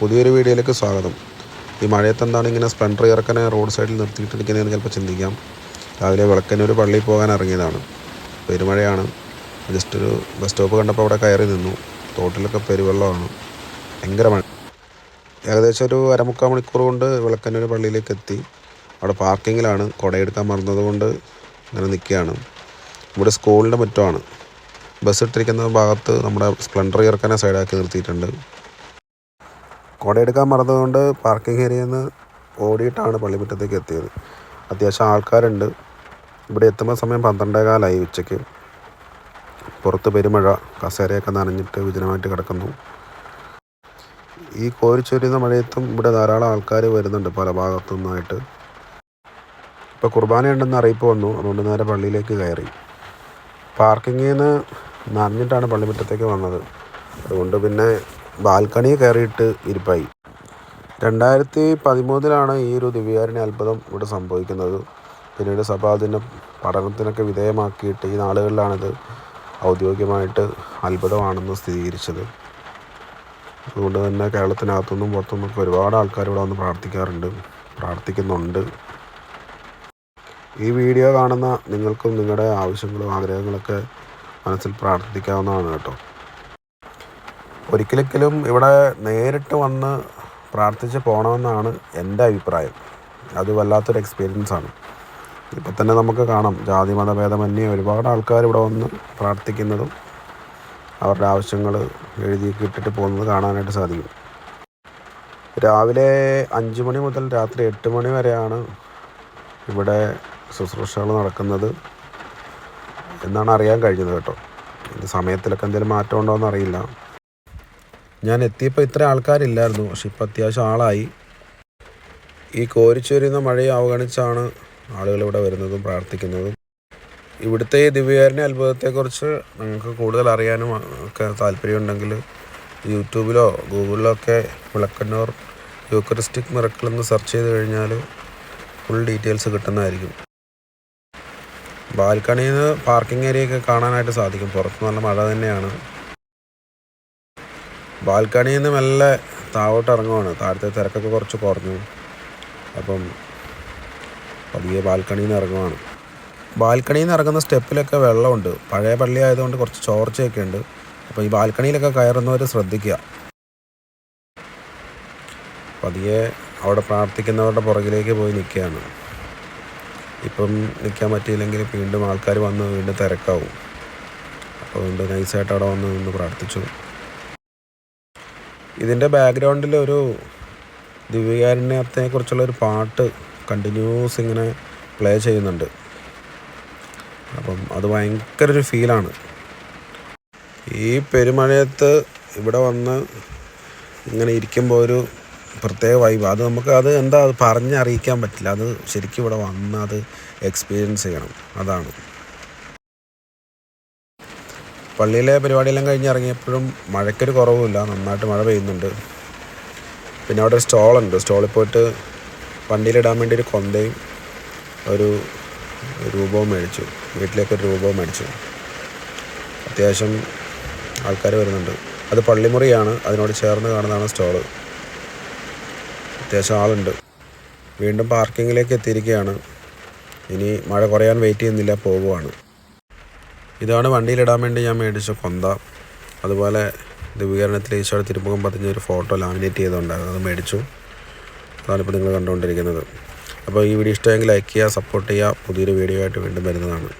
പുതിയൊരു വീഡിയോയിലേക്ക് സ്വാഗതം. ഈ മഴയത്ത് എന്താണ് ഇങ്ങനെ സ്പ്ലെൻഡർ ഇറക്കനെ റോഡ് സൈഡിൽ നിർത്തിയിട്ടിരിക്കുന്നതെന്ന് ചിലപ്പോൾ ചിന്തിക്കാം. രാവിലെ വിളക്കന്നൂർ പള്ളിയിൽ പോകാൻ ഇറങ്ങിയതാണ്. പെരുമഴയാണ്. ജസ്റ്റ് ഒരു ബസ് സ്റ്റോപ്പ് കണ്ടപ്പോൾ അവിടെ കയറി നിന്നു. തോട്ടിലൊക്കെ പെരുവെള്ളമാണ്. ഭയങ്കര മഴ. ഏകദേശം ഒരു അരമുക്കാൽ മണിക്കൂർ കൊണ്ട് വിളക്കനൊരു പള്ളിയിലേക്ക് എത്തി. അവിടെ പാർക്കിങ്ങിലാണ്. കുടയെടുക്കാൻ മറന്നതുകൊണ്ട് ഇങ്ങനെ നിൽക്കുകയാണ്. ഇവിടെ സ്കൂളിന്റെ മുറ്റമാണ്. ബസ് ഇട്ടിരിക്കുന്ന ഭാഗത്ത് നമ്മുടെ സ്പ്ലെൻഡർ ഇറക്കനെ സൈഡാക്കി നിർത്തിയിട്ടുണ്ട്. കുടയെടുക്കാൻ മറന്നതുകൊണ്ട് പാർക്കിംഗ് ഏരിയയിൽ നിന്ന് ഓടിയിട്ടാണ് പള്ളിമുറ്റത്തേക്ക് എത്തിയത്. അത്യാവശ്യം ആൾക്കാരുണ്ട്. ഇവിടെ എത്തുമ്പോൾ സമയം പന്ത്രണ്ടേ കാലായി ഉച്ചയ്ക്ക്. പുറത്ത് പെരുമഴ കസേരയൊക്കെ നനഞ്ഞിട്ട് വിജനമായിട്ട് കിടക്കുന്നു. ഈ കോരിച്ചൊരിയുന്ന മഴയത്തും ഇവിടെ ധാരാളം ആൾക്കാർ വരുന്നുണ്ട് പല ഭാഗത്തു നിന്നായിട്ട്. ഇപ്പോൾ കുർബാന ഉണ്ടെന്ന് അറിയിപ്പ് വന്നു. അതുകൊണ്ട് നേരെ പള്ളിയിലേക്ക് കയറി. പാർക്കിങ്ങിൽ നിന്ന് നനഞ്ഞിട്ടാണ് പള്ളിമുറ്റത്തേക്ക് വന്നത്. അതുകൊണ്ട് പിന്നെ ബാൽക്കണി കയറിയിട്ട് ഇരിപ്പായി. രണ്ടായിരത്തി പതിമൂന്നിലാണ് ഈ ഒരു ദിവ്യാരണി അത്ഭുതം ഇവിടെ സംഭവിക്കുന്നത്. പിന്നീട് സഭ അതിന് പഠനത്തിനൊക്കെ വിധേയമാക്കിയിട്ട് ഈ നാളുകളിലാണിത് ഔദ്യോഗികമായിട്ട് അത്ഭുതമാണെന്ന് സ്ഥിരീകരിച്ചത്. അതുകൊണ്ട് തന്നെ കേരളത്തിനകത്തുനിന്നും പുറത്തുനിന്നൊക്കെ ഒരുപാട് ആൾക്കാർ ഇവിടെ വന്ന് പ്രാർത്ഥിക്കാറുണ്ട് പ്രാർത്ഥിക്കുന്നുണ്ട്. ഈ വീഡിയോ കാണുന്ന നിങ്ങൾക്കും നിങ്ങളുടെ ആവശ്യങ്ങളും ആഗ്രഹങ്ങളൊക്കെ മനസ്സിൽ പ്രാർത്ഥിക്കാവുന്നതാണ് കേട്ടോ. ഒരിക്കലെങ്കിലും ഇവിടെ നേരിട്ട് വന്ന് പ്രാർത്ഥിച്ച് പോകണമെന്നാണ് എന്റെ അഭിപ്രായം. അത് വല്ലാത്തൊരു എക്സ്പീരിയൻസ് ആണ്. ഇപ്പം തന്നെ നമുക്ക് കാണാം. ജാതി മതഭേദമന്യേ ഒരുപാട് ആൾക്കാർ ഇവിടെ വന്ന് പ്രാർത്ഥിക്കുന്നതും അവരുടെ ആവശ്യങ്ങൾ എഴുതി ഇട്ടിട്ട് പോകുന്നത് കാണാനായിട്ട് സാധിക്കും. രാവിലെ അഞ്ച് മണി മുതൽ രാത്രി എട്ട് മണി വരെയാണ് ഇവിടെ ശുശ്രൂഷകൾ നടക്കുന്നത് എന്നാണ് അറിയാൻ കഴിഞ്ഞത് കേട്ടോ. സമയത്തിലൊക്കെ എന്തെങ്കിലും മാറ്റം ഉണ്ടോ എന്ന് അറിയില്ല ഞാൻ എത്തിയപ്പോൾ ഇത്ര ആൾക്കാരില്ലായിരുന്നു. പക്ഷെ ഇപ്പം അത്യാവശ്യം ആളായി. ഈ കോരിച്ചൊരിയുന്ന മഴയെ അവഗണിച്ചാണ് ആളുകൾ ഇവിടെ വരുന്നതും പ്രാർത്ഥിക്കുന്നതും. ഇവിടുത്തെ ഈ ദിവ്യകാരുണ്യ അത്ഭുതത്തെക്കുറിച്ച് നിങ്ങൾക്ക് കൂടുതൽ അറിയാനും ഒക്കെ താല്പര്യമുണ്ടെങ്കിൽ യൂട്യൂബിലോ ഗൂഗിളിലോ ഒക്കെ വിളക്കന്നൂർ യൂക്കറിസ്റ്റിക് മിറക്കിൾ എന്ന് സെർച്ച് ചെയ്ത് കഴിഞ്ഞാൽ ഫുൾ ഡീറ്റെയിൽസ് കിട്ടുന്നതായിരിക്കും. ബാൽക്കണിയിൽ നിന്ന് പാർക്കിംഗ് ഏരിയയൊക്കെ കാണാനായിട്ട് സാധിക്കും. പുറത്ത് നല്ല മഴ തന്നെയാണ്. ബാൽക്കണിയിൽ നിന്ന് മെല്ലെ താഴോട്ട് ഇറങ്ങുവാണ്. താഴത്തെ തിരക്കൊക്കെ കുറച്ച് കുറഞ്ഞു. അപ്പം പതിയെ ബാൽക്കണിയിൽ നിന്ന് ഇറങ്ങുവാണ്. ബാൽക്കണിയിൽ നിന്ന് ഇറങ്ങുന്ന സ്റ്റെപ്പിലൊക്കെ വെള്ളമുണ്ട്. പഴയ പള്ളി ആയതുകൊണ്ട് കുറച്ച് ചോർച്ചയൊക്കെ ഉണ്ട്. അപ്പോൾ ഈ ബാൽക്കണിയിലൊക്കെ കയറുന്നവർ ശ്രദ്ധിക്കുക. പതിയെ അവിടെ പ്രാർത്ഥിക്കുന്നവരുടെ പുറകിലേക്ക് പോയി നിൽക്കുകയാണ്. ഇപ്പം നിൽക്കാൻ പറ്റിയില്ലെങ്കിൽ വീണ്ടും ആൾക്കാർ വന്ന് വീണ്ടും തിരക്കാവും. അപ്പോൾ വീണ്ടും നൈസായിട്ട് അവിടെ വന്ന് നിന്ന് പ്രാർത്ഥിച്ചു. ഇതിന്റെ ബാക്ക്ഗ്രൗണ്ടിൽ ഒരു ദിവ്യകാരുണ്യത്തെക്കുറിച്ചുള്ള ഒരു പാട്ട് കണ്ടിന്യൂസ് ഇങ്ങനെ പ്ലേ ചെയ്യുന്നുണ്ട്. അപ്പം അത് ഭയങ്കര ഒരു ഫീലാണ് ഈ പെരുമഴയത്ത് ഇവിടെ വന്ന് ഇങ്ങനെ ഇരിക്കുമ്പോൾ ഒരു പ്രത്യേക വൈബ് അത് നമുക്ക് അത് എന്താ അത് പറഞ്ഞറിയിക്കാൻ പറ്റില്ല. അത് ശരിക്കും ഇവിടെ വന്ന് അത് എക്സ്പീരിയൻസ് ചെയ്യണം. അതാണ്. പള്ളിയിലെ പരിപാടിയെല്ലാം കഴിഞ്ഞ് ഇറങ്ങിയപ്പോഴും മഴയ്ക്കൊരു കുറവുമില്ല. നന്നായിട്ട് മഴ പെയ്യുന്നുണ്ട്. പിന്നെ അവിടെ ഒരു സ്റ്റോളുണ്ട്. സ്റ്റോളിൽ പോയിട്ട് വണ്ടിയിലിടാൻ വേണ്ടി ഒരു കൊന്തയും ഒരു രൂപവും മേടിച്ചു. വീട്ടിലേക്ക് ഒരു രൂപവും മേടിച്ചു. അത്യാവശ്യം ആൾക്കാർ വരുന്നുണ്ട്. അത് പള്ളിമുറിയാണ്. അതിനോട് ചേർന്ന് കാണുന്നതാണ് സ്റ്റോൾ. അത്യാവശ്യം ആളുണ്ട്. വീണ്ടും പാർക്കിങ്ങിലേക്ക് എത്തിയിരിക്കുകയാണ്. ഇനി മഴ കുറയാൻ വെയിറ്റ് ചെയ്യുന്നില്ല പോകുവാണ് ഇതാണ് വണ്ടിയിലിടാൻ വേണ്ടി ഞാൻ മേടിച്ച കൊന്ത. അതുപോലെ ദിവ്യീകരണത്തിൽ ഈശോയുടെ തിരുമുഖം പതിഞ്ഞ ഒരു ഫോട്ടോ ലാമിനേറ്റ് ചെയ്തുകൊണ്ടായിരുന്നു അത് മേടിച്ചു. അതാണിപ്പോൾ നിങ്ങൾ കണ്ടുകൊണ്ടിരിക്കുന്നത്. അപ്പോൾ ഈ വീഡിയോ ഇഷ്ടമെങ്കിൽ ലൈക്ക് ചെയ്യുക സപ്പോർട്ട് ചെയ്യുക. പുതിയൊരു വീഡിയോ ആയിട്ട് വീണ്ടും വരുന്നതാണ്.